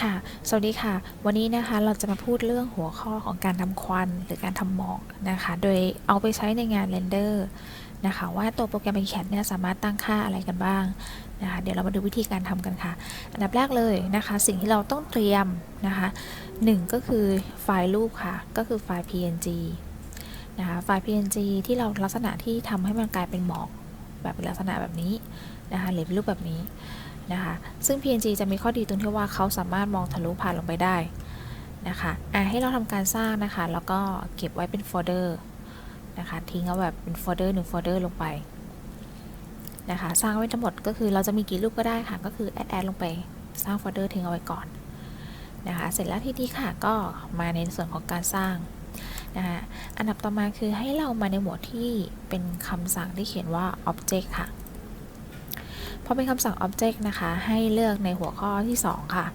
ค่ะ สวัสดีค่ะ วันนี้นะคะเราจะมาพูดเรื่องหัวข้อของการทำควันหรือการทำหมอกนะคะ โดยเอาไปใช้ในงานเรนเดอร์นะคะว่าตัวโปรแกรม AutoCAD เนี่ยสามารถตั้งค่าอะไรกันบ้างนะคะ เดี๋ยวเรามาดูวิธีการทำกันค่ะ อันดับแรกเลยนะคะ สิ่งที่เราต้องเตรียมนะคะหนึ่งก็คือไฟล์รูปค่ะ ก็คือไฟล์ PNG นะคะไฟล์ PNG ที่เราลักษณะที่ทำให้มันกลายเป็นหมอกแบบลักษณะแบบนี้นะคะหรือเป็นรูปแบบนี้นะคะซึ่ง PNG จะมีข้อดีตรงที่ว่าเขาสามารถมองทะลุผ่านลงไปได้นะคะอะให้เราทำการสร้างนะคะ แล้วก็เก็บไว้เป็นโฟลเดอร์นะคะทิ้งเอาแบบเป็นโฟลเดอร์หนึ่งโฟลเดอร์ลงไปนะคะสร้างไว้ทั้งหมดก็คือเราจะมีกี่รูปก็ได้ค่ะ ก็คือแอดแอดลงไปสร้างโฟลเดอร์ทิ้งเอาไว้ก่อนนะคะเสร็จแล้วทีนี้ค่ะก็มาในส่วนของการสร้าง นะคะอันดับต่อมาคือให้เรามาในหมวดที่เป็นคำสั่งที่เขียนว่า object ค่ะพอเป็นคำสั่ง object นะคะ ให้เลือกในหัวข้อที่ 2 ค่ะ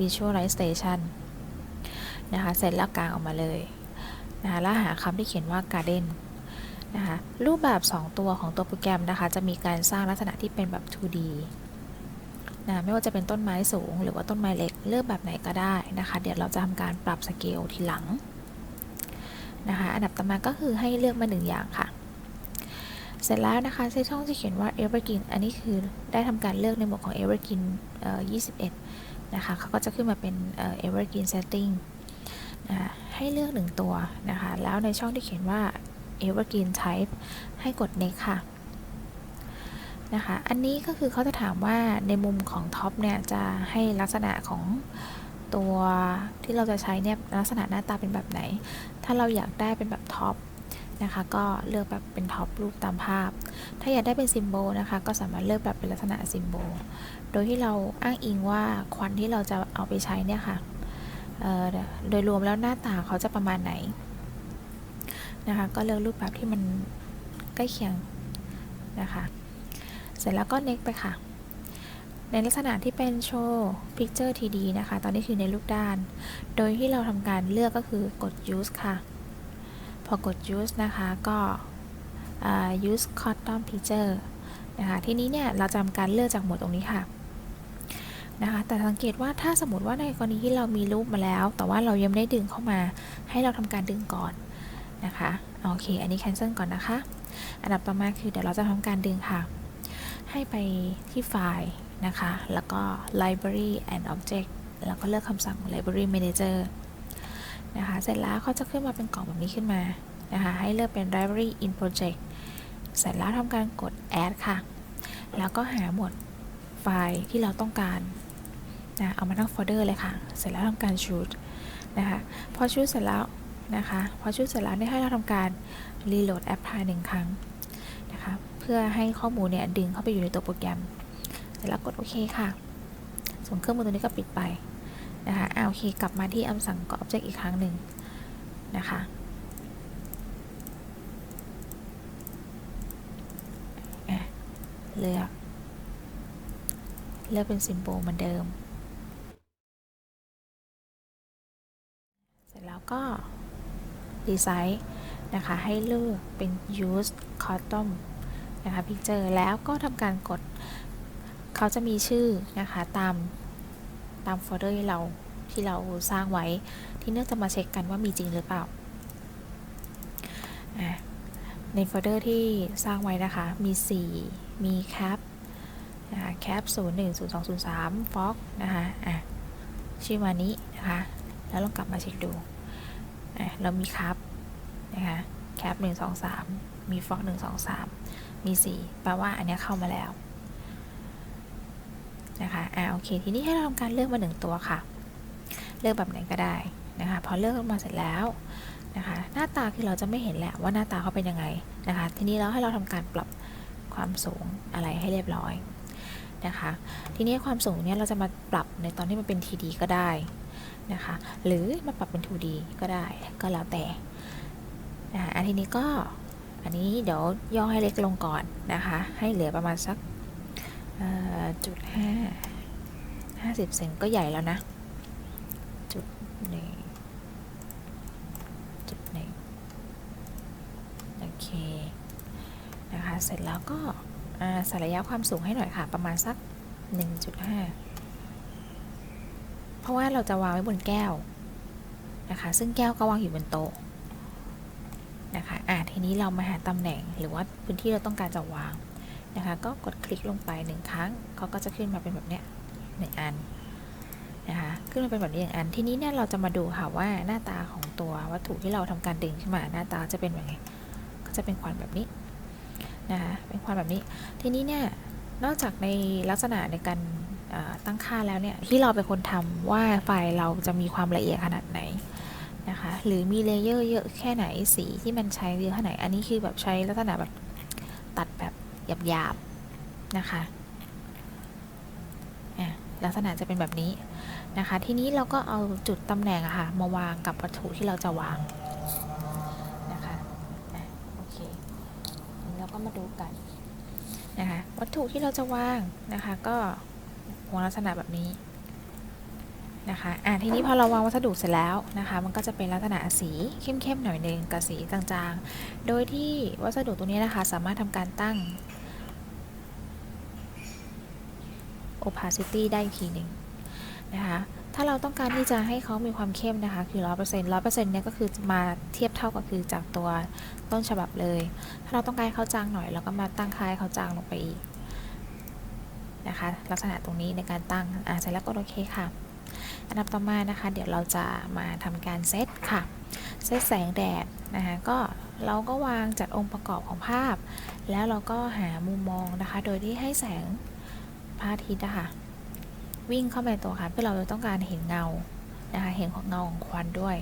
visualization นะคะเสร็จแล้วกลางออกมาเลยนะคะแล้วหาคำที่เขียนว่า garden นะคะรูปแบบ 2 ตัวของตัวโปรแกรมนะคะ จะมีการสร้างลักษณะที่เป็นแบบ 2D นะไม่ว่าจะเป็นต้นไม้สูงหรือว่าต้นไม้เล็กเลือกแบบไหนก็ได้นะคะ เดี๋ยวเราจะทำการปรับสเกลทีหลัง นะคะ อันดับต่อมาก็คือให้เลือกมาหนึ่งอย่างค่ะ เสร็จแล้วนะคะในช่องจะเขียนว่า Evergreen อันนี้คือได้ทำการเลือกในหมวดของ Evergreen เอ่อ21 นะคะเขาก็จะขึ้นมาเป็นเอ่อ Evergreen Setting นะะให้เลือกหนึ่งตัวนะคะ แล้วในช่องที่เขียนว่า Evergreen Type ให้กด Next ค่ะนะคะ อันนี้ก็คือเขาจะถามว่าในมุมของท็อปเนี่ยจะให้ลักษณะของ ตัวที่เราจะใช้เนี่ยลักษณะหน้าตาเป็นแบบไหน ถ้าเราอยากได้เป็นแบบท็อปนะคะ ก็เลือกแบบเป็นท็อปรูปตามภาพ ถ้าอยากได้เป็นซิมโบลนะคะ ก็สามารถเลือกแบบเป็นลักษณะซิมโบล โดยที่เราอ้างอิงว่าควันที่เราจะเอาไปใช้เนี่ยค่ะโดยรวมแล้วหน้าตาเขาจะประมาณไหนนะคะ ก็เลือกรูปแบบที่มันใกล้เคียงนะคะ เสร็จแล้วก็ next ไปค่ะ ในลักษณะที่เป็นโชว์ picture 3D นะคะ ตอนนี้คือในรูปด้าน โดยที่เราทำการเลือกก็คือกด use ค่ะ พอกด use นะคะก็ use custom picture นะคะทีนี้เนี่ยเราจะทำการเลือกจากหมวดตรงนี้ค่ะนะคะแต่สังเกตว่าถ้าสมมติว่าในกรณีที่เรามีรูปมาแล้ว แต่ว่าเรายังไม่ได้ดึงเข้ามา ให้เราทำการดึงก่อนนะคะโอเค อันนี้ cancel ก่อนนะคะ อันดับต่อมาคือเดี๋ยวเราจะทำการดึงค่ะ ให้ไปที่ไฟล์ นะคะ แล้วก็ library and object แล้วก็เลือกคำสั่ง library manager นะคะ เสร็จแล้วเขาจะขึ้นมาเป็นกล่องแบบนี้ขึ้นมา นะคะ ให้เลือกเป็น library in project เสร็จแล้วทำการกด add ค่ะ แล้วก็หาหมวดไฟล์ที่เราต้องการนะเอามาทั้งโฟลเดอร์เลยค่ะ เสร็จแล้วทำการ choose นะคะ พอ choose เสร็จแล้วนะคะ พอ choose เสร็จแล้วเนี่ยให้เราทำการ reload app ภายหนึ่งครั้งนะคะ เพื่อให้ข้อมูลเนี่ยดึงเข้าไปอยู่ในตัวโปรแกรม ร็จแล้วกดโอเคค่ะ ส่วนเครื่องมือตัวนี้ก็ปิดไปนะคะอ่าโอเค กลับมาที่คำสั่งก็ object อีกครั้งหนึ่งนะคะเลือกเลือกเป็นซิมโบลเหมือนเดิม เสร็จแล้วก็ดีไซน์นะคะ ให้เลือกเป็น use custom นะคะ picture แล้วก็ทำการกด เขาจะมีชื่อนะคะตามตามโฟลเดอร์ที่เราที่เราสร้างไว้ ที่เนื่องจะมาเช็คกันว่ามีจริงหรือเปล่า ในโฟลเดอร์ที่สร้างไว้นะคะ มี 4 มี cap นะคะ cap 0 1 0 2 0 3 fog นะคะอะชื่อมานี้นะคะ แล้วลองกลับมาเช็คดู เรามี cap นะคะ cap 1 2 3 มี fog 1 2 3 มี 4 แปลว่าอันนี้เข้ามาแล้ว นะคะอ่าโอเค ทีนี้ให้เราทำการเลือกมาหนึ่งตัวค่ะ เลือกแบบไหนก็ได้นะคะ พอเลือกมาเสร็จแล้วนะคะ หน้าตาคือเราจะไม่เห็นแหละว่าหน้าตาเขาเป็นยังไงนะคะ ทีนี้เราให้เราทำการปรับความสูงอะไรให้เรียบร้อยนะคะ ทีนี้ความสูงเนี้ยเราจะมาปรับในตอนที่มันเป็น TD ก็ได้นะคะ หรือมาปรับเป็น 2D ก็ได้ก็แล้วแต่นะคะอันทีนี้ก็อันนี้เดี๋ยวย่อให้เล็กลงก่อนนะคะ ให้เหลือประมาณสัก จุดห้าห้าสิบเซนก็ใหญ่แล้วนะ จุดหนึ่งจุดหนึ่งโอเค นะคะ เสร็จแล้วก็อ่าใส่ระยะความสูงให้หน่อยค่ะ ประมาณสัก 1.5 เพราะว่าเราจะวางไว้บนแก้วนะคะ ซึ่งแก้วก็วางอยู่บนโต๊ะนะคะ อะทีนี้เรามาหาตำแหน่งหรือว่าพื้นที่เราต้องการจะวาง นะคะ ก็กดคลิกลงไปหนึ่งครั้งเขาก็จะขึ้นมาเป็นแบบเนี้ยหนึ่งอันนะคะขึ้นมาเป็นแบบนี้หนึ่งอันทีนี้เนี่ยเราจะมาดูค่ะว่าหน้าตาของตัววัตถุที่เราทำการดึงขึ้นมาหน้าตาจะเป็นแบบไงก็จะเป็นควันแบบนี้นะคะเป็นควันแบบนี้ ทีนี้เนี่ยนอกจากในลักษณะในการตั้งค่าแล้วเนี่ยที่เราเป็นคนทำว่าไฟล์เราจะมีความละเอียดขนาดไหนนะคะหรือมีเลเยอร์เยอะแค่ไหนสีที่มันใช้เยอะแค่ไหน อันนี้คือแบบใช้ลักษณะแบบตัดแบบ หยาบๆนะคะลักษณะจะเป็นแบบนี้นะคะ ทีนี้เราก็เอาจุดตำแหน่งอะค่ะมาวางกับวัตถุที่เราจะวางนะคะอะโอเคเราก็มาดูกันนะคะวัตถุที่เราจะวางนะคะ ก็วางลักษณะแบบนี้นะคะอะทีนี้พอเราวางวัสดุเสร็จแล้วนะคะ มันก็จะเป็นลักษณะสีเข้มๆหน่อยหนึ่งกับสีจางๆ โดยที่วัสดุตัวนี้นะคะ สามารถทำการตั้ง opacity ได้อีกทีหนึ่งนะคะถ้าเราต้องการที่จะให้เขามีความเข้มนะคะ คือ 100% 100%เนี่ยก็คือมาเทียบเท่ากับคือจากตัวต้นฉบับเลย ถ้าเราต้องการให้เขาจางหน่อยเราก็มาตั้งค่าให้เขาจางลงไปอีกนะคะ ลักษณะตรงนี้ในการตั้งอ่าเสร็จแล้วก็โอเคค่ะ อันดับต่อมานะคะ เดี๋ยวเราจะมาทำการเซตค่ะ เซตแสงแดดนะคะ ก็เราก็วางจัดองค์ประกอบของภาพ แล้วเราก็หามุมมองนะคะ โดยที่ให้แสง ระอาทิตย์นะคะวิ่งเข้าไปในตัวค่ะเพื่อเราจะต้องการเห็นเงานะคะเห็นของเงาของควันด้วย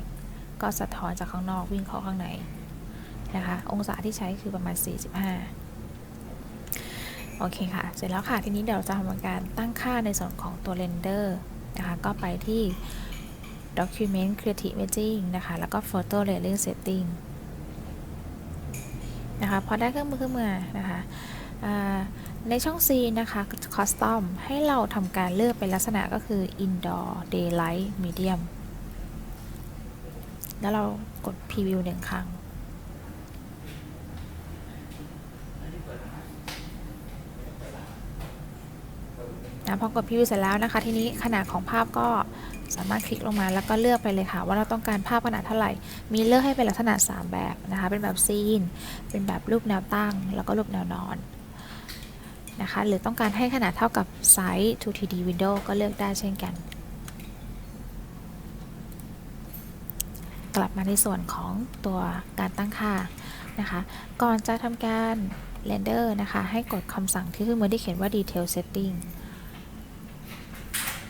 ก็สะท้อนจากข้างนอกวิ่งเข้าข้างในนะคะองศาที่ใช้คือประมาณ 45 โอเคค่ะ เสร็จแล้วค่ะ ทีนี้เดี๋ยวเราจะทำการตั้งค่าในส่วนของตัวเรนเดอร์นะคะก็ไปที่ Document Creative Imaging นะคะ แล้วก็ Photo Layering Setting นะคะพอได้เครื่องมือขึ้นมานะคะ ในช่อง C นะคะ Custom ให้เราทำการเลือกเป็นลักษณะก็คือ Indoor Daylight Medium แล้วเรากด Preview หนึ่งครั้ง นะพอกดพิวเสร็จแล้วนะคะ ทีนี้ขนาดของภาพก็สามารถคลิกลงมาแล้วก็เลือกไปเลยค่ะ ว่าเราต้องการภาพขนาดเท่าไหร่ มีเลือกให้เป็นลักษณะ 3 แบบนะคะ เป็นแบบซีน เป็นแบบรูปแนวตั้ง แล้วก็รูปแนวนอน นะคะ หรือต้องการให้ขนาดเท่ากับไซส์2 3D window ก็เลือกได้เช่นกัน กลับมาในส่วนของตัวการตั้งค่านะคะ ก่อนจะทำการเรนเดอร์นะคะ ให้กดคำสั่งที่ขึ้นมาที่เขียนว่า detail setting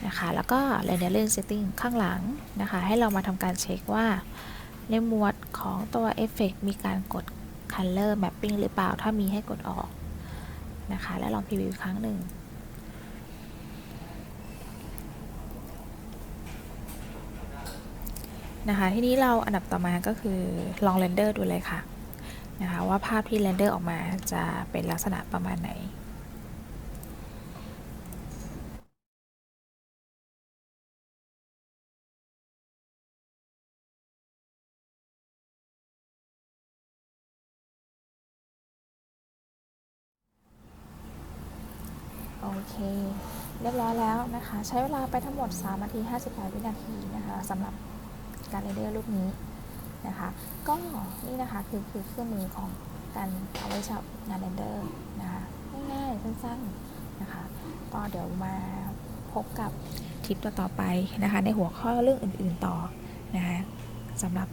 นะคะแล้วก็ rendering setting ข้างหลังนะคะ ให้เรามาทำการเช็คว่า ในหมวดของตัว Effect มีการกด Color Mapping หรือเปล่า ถ้ามีให้กดออก นะคะ แล้วลองพรีวิวอีกครั้งหนึ่งนะคะทีนี้เราอันดับต่อมาก็คือลองเรนเดอร์ดูเลยค่ะนะคะว่าภาพที่เรนเดอร์ออกมาจะเป็นลักษณะประมาณไหน โอเค เรียบร้อยแล้วนะคะ ใช้เวลาไปทั้งหมด 3 นาที 58 วินาทีนะคะสำหรับการเรนเดอร์รูปนี้นะคะ ก็นี่นะคะคือคือเครื่องมือของการเอาไว้ใช้งานเรนเดอร์นะคะ ง่ายๆ สั้นๆนะคะ ก็เดี๋ยวมาพบกับทริปต่อๆไปนะคะ ในหัวข้อเรื่องอื่นๆต่อนะคะสำหรับ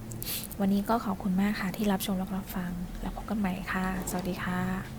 วันนี้ก็ขอบคุณมากค่ะที่รับชมและรับฟัง แล้วพบกันใหม่ค่ะ สวัสดีค่ะ